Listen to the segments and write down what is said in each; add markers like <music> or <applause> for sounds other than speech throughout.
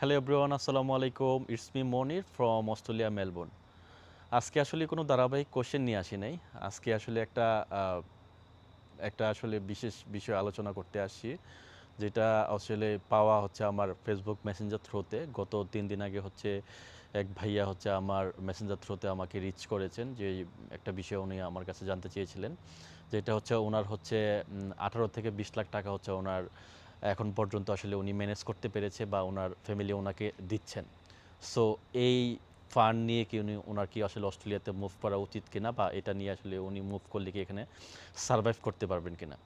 Hello everyone আসসালামু আলাইকুম। It's me Monir from Australia Melbourne আজকে আসলে কোনো ধারাবাহিক কোশ্চেন নিয়ে আসি নাই। আজকে আসলে একটা একটা আসলে বিশেষ বিষয় আলোচনা করতে আসছি যেটা আসলে পাওয়া হচ্ছে আমার ফেসবুক মেসেঞ্জার থ্রোতে গত তিন দিন আগে হচ্ছে এক ভাইয়া হচ্ছে আমার মেসেঞ্জার থ্রোতে আমাকে রিচ করেছেন, যে একটা বিষয় উনি আমার কাছে জানতে চেয়েছিলেন, যেটা হচ্ছে ওনার হচ্ছে আঠারো থেকে বিশ লাখ টাকা হচ্ছে ওনার এখন পর্যন্ত আসলে উনি ম্যানেজ করতে পেরেছে বা ওনার ফ্যামিলি ওনাকে দিচ্ছেন। সো এই ফান্ড নিয়ে কি উনি ওনার কি আসলে অস্ট্রেলিয়াতে মুভ করা উচিত কিনা বা এটা নিয়ে আসলে উনি মুভ করলে কি এখানে সার্ভাইভ করতে পারবেন কিনা?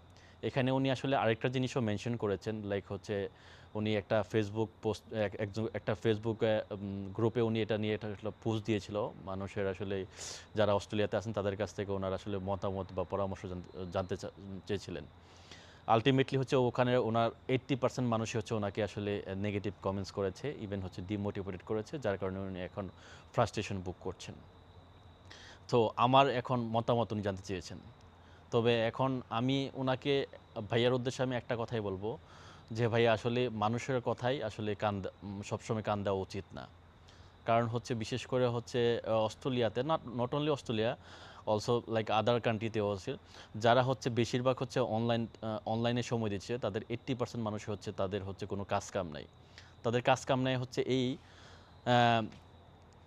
এখানে উনি আসলে আরেকটা জিনিসও মেনশন করেছেন লাইক হচ্ছে উনি একটা ফেসবুক পোস্ট একজন, একটা ফেসবুক গ্রুপে উনি এটা নিয়ে একটা পোস্ট দিয়েছিল। মানুষের আসলে যারা অস্ট্রেলিয়াতে আছেন তাদের কাছ থেকে ওনার আসলে মতামত বা পরামর্শ জানতে- চেয়েছিলেন। আলটিমেটলি হচ্ছে ওখানে ওনার এইট্টি পার্সেন্ট মানুষই হচ্ছে ওনাকে আসলে নেগেটিভ কমেন্টস করেছে ইভেন হচ্ছে ডিমোটিভেটেড করেছে, যার কারণে উনি এখন ফ্রাস্ট্রেশন বুক করছেন। তো আমার এখন মতামত উনি জানতে চেয়েছেন। তবে এখন আমি ওনাকে ভাইয়ার উদ্দেশ্যে আমি একটা কথাই বলব, যে ভাই আসলে মানুষের কথাই আসলে কান সবসময় কান দেওয়া উচিত না। কারণ হচ্ছে বিশেষ করে হচ্ছে অস্ট্রেলিয়াতে not not only Australia also like other কান্ট্রিতেও আছে। যারা হচ্ছে বেশিরভাগ হচ্ছে অনলাইন অনলাইনে সময় দিচ্ছে, তাদের এইট্টি পার্সেন্ট মানুষ হচ্ছে তাদের হচ্ছে কোনো কাজ কাম নাই। তাদের কাজ কাম নাই হচ্ছে এই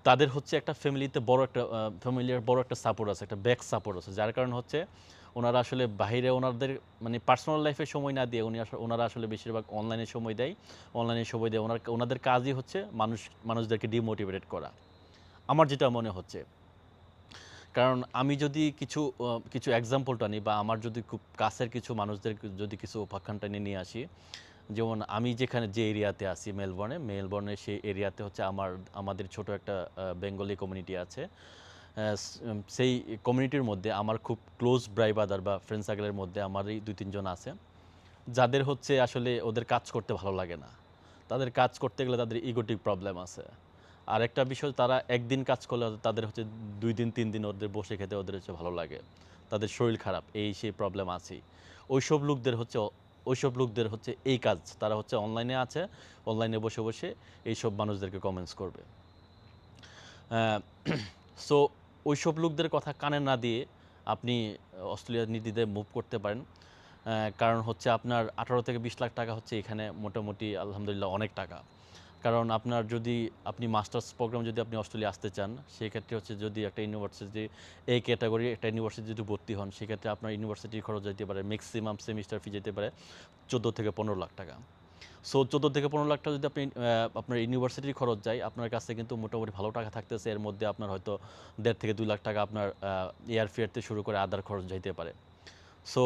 তাদের হচ্ছে একটা ফ্যামিলিতে বড় একটা ফ্যামিলির বড় একটা সাপোর্ট আছে, একটা ব্যাক সাপোর্ট আছে। যার কারণে হচ্ছে ওনারা আসলে বাইরে ওনাদের মানে পার্সোনাল লাইফে সময় না দিয়ে উনি ওনারা আসলে বেশিরভাগ অনলাইনে সময় দেয়। অনলাইনে সময় দেয় ওনার, ওনাদের কাজই হচ্ছে মানুষ, মানুষদেরকে ডিমোটিভেটেড করা। আমার যেটা মনে হচ্ছে কারণ আমি যদি কিছু কিছু এক্সাম্পলটা নিই বা আমার যদি খুব কাছের কিছু মানুষদের যদি কিছু উপাখ্যানটা নিয়ে নিয়ে আসি, যেমন আমি যেখানে, যে এরিয়াতে আছি মেলবোর্নে, মেলবর্নে সেই এরিয়াতে হচ্ছে আমার, আমাদের ছোট একটা বেঙ্গলি কমিউনিটি আছে। সেই কমিউনিটির মধ্যে আমার খুব ক্লোজ ব্রাইবাদার বা ফ্রেন্ড সার্কেলের মধ্যে আমারই দুই তিনজন আছে। যাদের হচ্ছে আসলে ওদের কাজ করতে ভালো লাগে না। তাদের কাজ করতে গেলে তাদের ইগোটিক প্রবলেম আছে। আর একটা বিষয়, তারা একদিন কাজ করলে তাদের হচ্ছে দুই দিন, তিন দিন ওদের বসে খেতে ওদের হচ্ছে ভালো লাগে। তাদের শরীর খারাপ, এই সেই প্রবলেম আছেই। ওইসব লোকদের হচ্ছে, ওইসব লোকদের হচ্ছে এই কাজ, তারা হচ্ছে অনলাইনে আছে অনলাইনে বসে বসে এইসব মানুষদেরকে কমেন্টস করবে। সো <clears throat> ওইসব লোকদের কথা কানে না দিয়ে আপনি অস্ট্রেলিয়ার নীতিতে মুভ করতে পারেন। কারণ হচ্ছে আপনার আঠারো থেকে বিশ লাখ টাকা হচ্ছে এখানে মোটামুটি আলহামদুলিল্লাহ অনেক টাকা। কারণ আপনার যদি আপনি মাস্টার্স প্রোগ্রাম যদি আপনি অস্ট্রেলিয়া আসতে চান, সেক্ষেত্রে হচ্ছে যদি একটা ইউনিভার্সিটি এই ক্যাটাগরি একটা ইউনিভার্সিটি যদি ভর্তি হন, সেক্ষেত্রে আপনার ইউনিভার্সিটির খরচ যেতে পারে ম্যাক্সিমাম সেমিস্টার ফি যেতে পারে চোদ্দ থেকে পনেরো লাখ টাকা। সো চোদ্দ থেকে পনেরো লাখ টাকা যদি আপনি আপনার ইউনিভার্সিটির খরচ যায়, আপনার কাছে কিন্তু মোটামুটি ভালো টাকা থাকতেছে, এর মধ্যে আপনার হয়তো দেড় থেকে দুই লাখ টাকা আপনার এয়ার ফেয়ার থেকে শুরু করে আদার খরচ যাইতে পারে। সো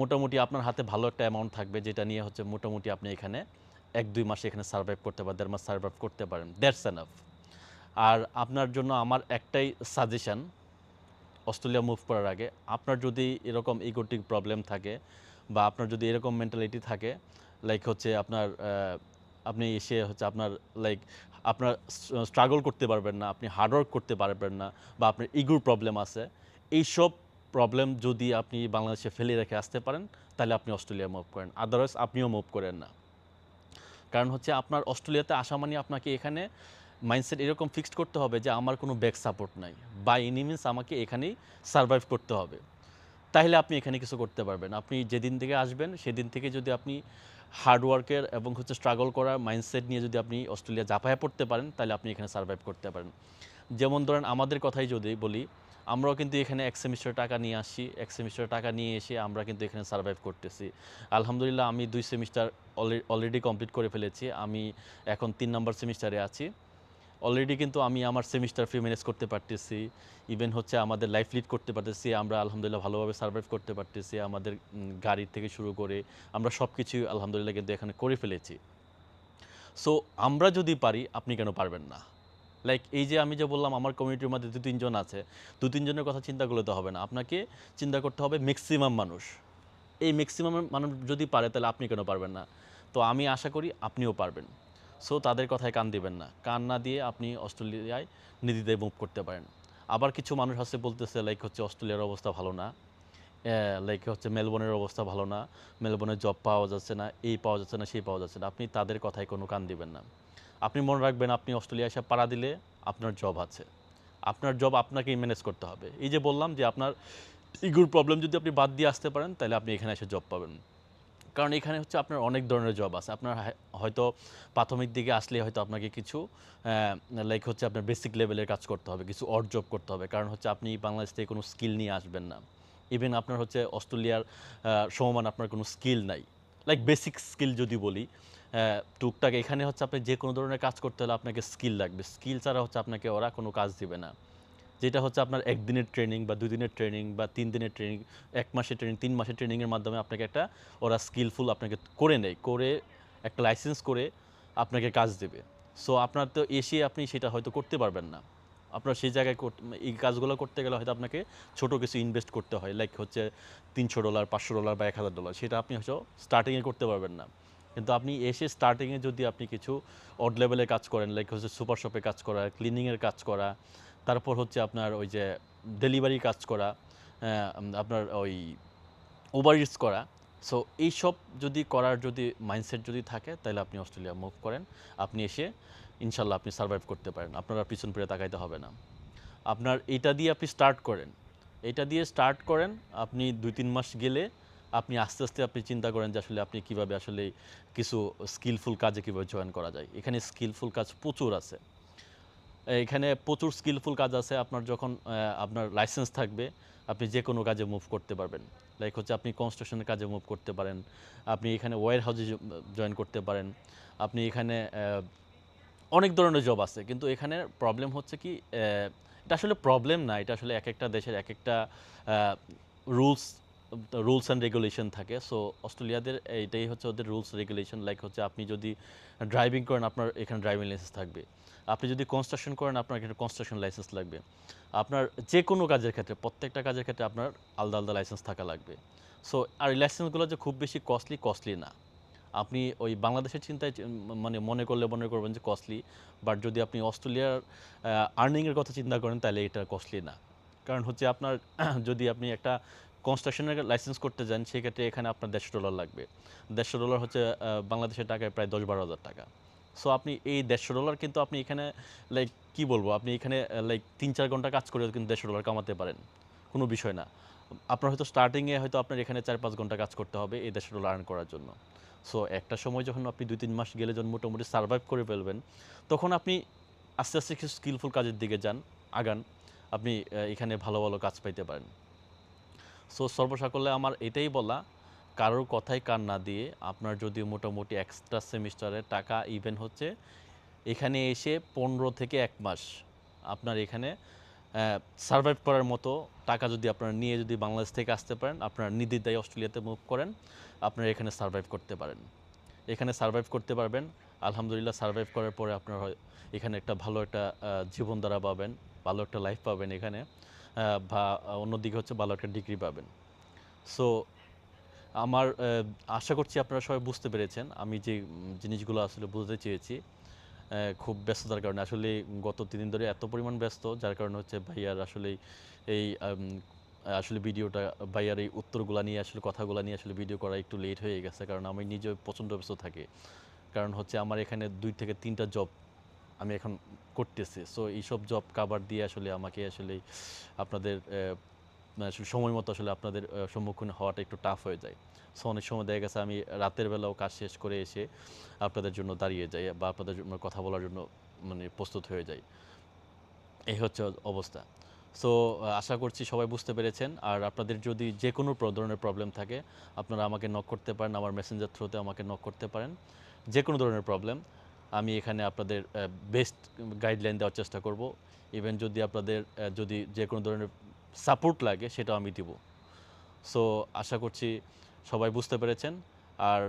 মোটামুটি আপনার হাতে ভালো একটা অ্যামাউন্ট থাকবে, যেটা নিয়ে হচ্ছে মোটামুটি আপনি এখানে এক, দুই মাসে এখানে সার্ভাইভ করতে পারেন, দেড় মাস সার্ভাইভ করতে পারেন দ্যাটস এনাফ আর আপনার জন্য আমার একটাই সাজেশন অস্ট্রেলিয়া মুভ করার আগে আপনার যদি এরকম ইগোটিক প্রবলেম থাকে বা আপনার যদি এরকম মেন্টালিটি থাকে লাইক হচ্ছে আপনার আপনি এসে হচ্ছে আপনার লাইক আপনার স্ট্রাগল করতে পারবেন না, আপনি হার্ডওয়ার্ক করতে পারবেন না বা আপনার ইগুর প্রবলেম আছে, এইসব প্রবলেম যদি আপনি বাংলাদেশে ফেলে রেখে আসতে পারেন, তাহলে আপনি অস্ট্রেলিয়া মুভ করেন আদারওয়াইজ আপনিও মুভ করেন না। কারণ হচ্ছে আপনার অস্ট্রেলিয়াতে আসা মানে আপনাকে এখানে মাইন্ডসেট এরকম ফিক্সড করতে হবে যে আমার কোনো ব্যাক সাপোর্ট নাই। বা এনি মিনস আমাকে এখানেই সার্ভাইভ করতে হবে। তাহলে আপনি এখানে কিছু করতে পারবেন। আপনি যেদিন থেকে আসবেন, সেদিন থেকে যদি আপনি হার্ডওয়ার্কের এবং হচ্ছে স্ট্রাগল করার মাইন্ডসেট নিয়ে যদি আপনি অস্ট্রেলিয়া জাপায় পড়তে পারেন তাহলে আপনি এখানে সার্ভাইভ করতে পারেন। যেমন ধরেন আমাদের কথাই যদি বলি আমরাও কিন্তু এখানে এক সেমিস্টার টাকা নিয়ে আসি এক সেমিস্টার টাকা নিয়ে এসে আমরা কিন্তু এখানে সার্ভাইভ করতেছি। আলহামদুলিল্লাহ আমি দুই সেমিস্টার অলরেডি কমপ্লিট করে ফেলেছি। আমি এখন তিন নম্বর সেমিস্টারে আছি। অলরেডি কিন্তু আমি আমার সেমিস্টার ফি ম্যানেজ করতে পারতেছি। ইভেন হচ্ছে আমাদের লাইফ লিড করতে পারতেছি। আমরা আলহামদুলিল্লাহ ভালোভাবে সার্ভাইভ করতে পারতেছি আমাদের উম, গাড়ি থেকে শুরু করে। আমরা সব কিছুই আলহামদুলিল্লাহ কিন্তু এখানে করে ফেলেছি। সো আমরা যদি পারি আপনি কেন পারবেন না? লাইক এই যে আমি যে বললাম আমার কমিউনিটির মধ্যে দু তিনজন আছে, দু তিনজনের কথা চিন্তা করলে তো হবে না। আপনাকে চিন্তা করতে হবে ম্যাক্সিমাম মানুষ। এই ম্যাক্সিমাম মানুষ যদি পারে, তাহলে আপনি কেন পারবেন না? তো আমি আশা করি আপনিও পারবেন। সো তাদের কথায় কান দিবেন না। কান না দিয়ে আপনি অস্ট্রেলিয়ায় নিধিতে মুভ করতে পারেন। আবার কিছু মানুষ আছে বলতেছে লাইক হচ্ছে অস্ট্রেলিয়ার অবস্থা ভালো না। লাইক হচ্ছে মেলবোর্নের অবস্থা ভালো না। মেলবোর্নে জব পাওয়া যাচ্ছে না, এই পাওয়া যাচ্ছে না, সেই পাওয়া যাচ্ছে না। আপনি তাদের কথায় কোনো কান দিবেন না। আপনি মনে রাখবেন আপনি অস্ট্রেলিয়া এসে পাড়া দিলে আপনার জব আছে। আপনার জব আপনাকেই ম্যানেজ করতে হবে। এই যে বললাম যে আপনার ইগুর প্রবলেম যদি আপনি বাদ দিয়ে আসতে পারেন তাহলে আপনি এখানে এসে জব পাবেন। কারণ এখানে হচ্ছে আপনার অনেক ধরনের জব আছে। আপনার হয়- হয়তো প্রাথমিক দিকে আসলে হয়তো আপনাকে কিছু লাইক হচ্ছে আপনার বেসিক লেভেলের কাজ করতে হবে কিছু অড জব করতে হবে। কারণ হচ্ছে আপনি বাংলাদেশ থেকে কোনো স্কিল নিয়ে আসবেন না। ইভেন আপনার হচ্ছে অস্ট্রেলিয়ার আহ, সমমান আপনার কোনো স্কিল নাই। লাইক বেসিক স্কিল যদি বলি টুকটাক এখানে হচ্ছে আপনি যে কোনো ধরনের কাজ করতে হলে আপনাকে স্কিল লাগবে। স্কিল ছাড়া হচ্ছে আপনাকে ওরা কোনো কাজ দিবে না। যেটা হচ্ছে আপনার একদিনের ট্রেনিং বা দুই দিনের ট্রেনিং বা তিন দিনের ট্রেনিং এক মাসের ট্রেনিং তিন মাসের ট্রেনিংয়ের মাধ্যমে আপনাকে একটা ওরা স্কিলফুল আপনাকে করে নেয়, করে একটা লাইসেন্স করে আপনাকে কাজ দেবে। সো আপনার তো এসে আপনি সেটা হয়তো করতে পারবেন না। আপনার সেই জায়গায় এই কাজগুলো করতে গেলে হয়তো আপনাকে ছোট কিছু ইনভেস্ট করতে হয়। লাইক হচ্ছে তিনশো ডলার পাঁচশো ডলার বা এক হাজার ডলার সেটা আপনি হয়তো স্টার্টিংয়ে করতে পারবেন না। কিন্তু আপনি এসে স্টার্টিংয়ে যদি আপনি কিছু অড লেভেলে কাজ করেন লাইক হচ্ছে সুপার শপে কাজ করা ক্লিনিংয়ের কাজ করা, তারপর হচ্ছে আপনার ওই যে ডেলিভারি কাজ করা আপনার ওই ওভার ইটস করা সো এইসব যদি করার যদি মাইন্ডসেট যদি থাকে, তাহলে আপনি অস্ট্রেলিয়া মুভ করেন। আপনি এসে ইনশাল্লাহ আপনি সার্ভাইভ করতে পারেন। আপনার আর পিছন ফিরে তাকাইতে হবে না। আপনার এটা দিয়ে আপনি স্টার্ট করেন। এটা দিয়ে স্টার্ট করেন, আপনি দুই তিন মাস গেলে আপনি আস্তে আস্তে আপনি চিন্তা করেন যে আসলে আপনি কীভাবে আসলে কিছু স্কিলফুল কাজে কীভাবে জয়েন করা যায়। এখানে স্কিলফুল কাজ প্রচুর আছে। এখানে প্রচুর স্কিলফুল কাজ আছে। আপনার যখন আপনার লাইসেন্স থাকবে, আপনি যে কোনো কাজে মুভ করতে পারবেন। লাইক হচ্ছে আপনি কনস্ট্রাকশনের কাজে মুভ করতে পারেন। আপনি এখানে ওয়ার হাউসে জয়েন করতে পারেন। আপনি এখানে অনেক ধরনের জব আছে। কিন্তু এখানে প্রবলেম হচ্ছে কি এটা আসলে প্রবলেম না। এটা আসলে এক একটা দেশের এক একটা রুলস রুলস অ্যান্ড রেগুলেশন থাকে। সো অস্ট্রেলিয়াদের এইটাই হচ্ছে ওদের রুলস রেগুলেশন লাইক হচ্ছে আপনি যদি ড্রাইভিং করেন, আপনার এখানে ড্রাইভিং লাইসেন্স থাকবে। আপনি যদি কনস্ট্রাকশন করেন, আপনার এখানে কনস্ট্রাকশন লাইসেন্স লাগবে। আপনার যে কোনো কাজের ক্ষেত্রে, প্রত্যেকটা কাজের ক্ষেত্রে আপনার আলাদা আলাদা লাইসেন্স থাকা লাগবে। সো আর এই লাইসেন্সগুলো যে খুব বেশি কস্টলি কস্টলি না। আপনি ওই বাংলাদেশের চিন্তায় মানে মনে করলে মনে করবেন যে কস্টলি বাট যদি আপনি অস্ট্রেলিয়ার আর্নিংয়ের কথা চিন্তা করেন, তাহলে এটা কস্টলি না। কারণ হচ্ছে আপনার <clears throat> যদি আপনি একটা কনস্ট্রাকশনের লাইসেন্স করতে যান, সেক্ষেত্রে এখানে আপনার দেড়শো ডলার লাগবে। দেড়শো ডলার হচ্ছে বাংলাদেশের টাকায় প্রায় দশ বারো হাজার টাকা। সো আপনি এই দেড়শো ডলার কিন্তু আপনি এখানে লাইক কি বলব? আপনি এখানে লাইক তিন চার ঘণ্টা কাজ করে কিন্তু দেড়শো ডলার কামাতে পারেন। কোনো বিষয় না। আপনার হয়তো স্টার্টিংয়ে হয়তো আপনার এখানে চার পাঁচ ঘণ্টা কাজ করতে হবে এই দেড়শো ডলার আর্ন করার জন্য। সো একটা সময় যখন আপনি দুই তিন মাস গেলে যখন মোটামুটি সার্ভাইভ করে ফেলবেন, তখন আপনি আস্তে আস্তে কিছু স্কিলফুল কাজের দিকে যান, আগান। আপনি এখানে ভালো ভালো কাজ পাইতে পারেন। সো সর্বসাকল্যে আমার এটাই বলা, কারোর কথাই কান না দিয়ে আপনার যদি মোটামুটি এক্সট্রা সেমিস্টারের টাকা ইভেন হচ্ছে, এখানে এসে পনেরো থেকে এক মাস আপনার এখানে সার্ভাইভ করার মতো টাকা যদি আপনারা নিয়ে যদি বাংলাদেশ থেকে আসতে পারেন, আপনার নির্দ্বিধায় অস্ট্রেলিয়াতে মুভ করেন, আপনারা এখানে সার্ভাইভ করতে পারেন। এখানে সার্ভাইভ করতে পারবেন, আলহামদুলিল্লাহ সার্ভাইভ করার পরে আপনার এখানে একটা ভালো একটা জীবনধারা পাবেন, ভালো একটা লাইফ পাবেন এখানে। বা অন্যদিকে হচ্ছে ভালো একটা ডিগ্রি পাবেন। সো আমার আশা করছি আপনারা সবাই বুঝতে পেরেছেন। আমি যে জিনিসগুলো আসলে বুঝতে চেয়েছি খুব ব্যস্ততার কারণে। আসলে গত তিন দিন ধরে এত পরিমাণ ব্যস্ত, যার কারণে হচ্ছে ভাইয়ার আসলে এই আসলে ভিডিওটা, ভাইয়ার এই উত্তরগুলা নিয়ে আসলে, কথাগুলো নিয়ে আসলে ভিডিও করা একটু লেট হয়ে গেছে। কারণ আমি নিজে প্রচণ্ড ব্যস্ত থাকি। কারণ হচ্ছে আমার এখানে দুই থেকে তিনটা জব আমি এখন করতেছি। সো এইসব জব কাভার দিয়ে আসলে আমাকে আসলে, আপনাদের আসলে সময় মতো আসলে আপনাদের সম্মুখীন হওয়াটা একটু টাফ হয়ে যায়। সো অনেক সময় দেখা গেছে আমি রাতের বেলাও কাজ শেষ করে এসে আপনাদের জন্য দাঁড়িয়ে যাই বা আপনাদের জন্য কথা বলার জন্য মানে প্রস্তুত হয়ে যাই। এই হচ্ছে অবস্থা। সো আশা করছি সবাই বুঝতে পেরেছেন। আর আপনাদের যদি যে কোনো ধরনের প্রবলেম থাকে, আপনারা আমাকে নক করতে পারেন, আমার মেসেঞ্জার থ্রুতে আমাকে নক করতে পারেন। যে কোনো ধরনের প্রবলেম আমি এখানে আপনাদের বেস্ট গাইডলাইন দেওয়ার চেষ্টা করব। ইভেন যদি আপনাদের যদি যে কোনো ধরনের সাপোর্ট লাগে, সেটাও আমি দিব। সো আশা করছি সবাই বুঝতে পেরেছেন। আর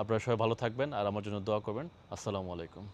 আপনারা সবাই ভালো থাকবেন, আর আমার জন্য দোয়া করবেন। আসসালামু আলাইকুম।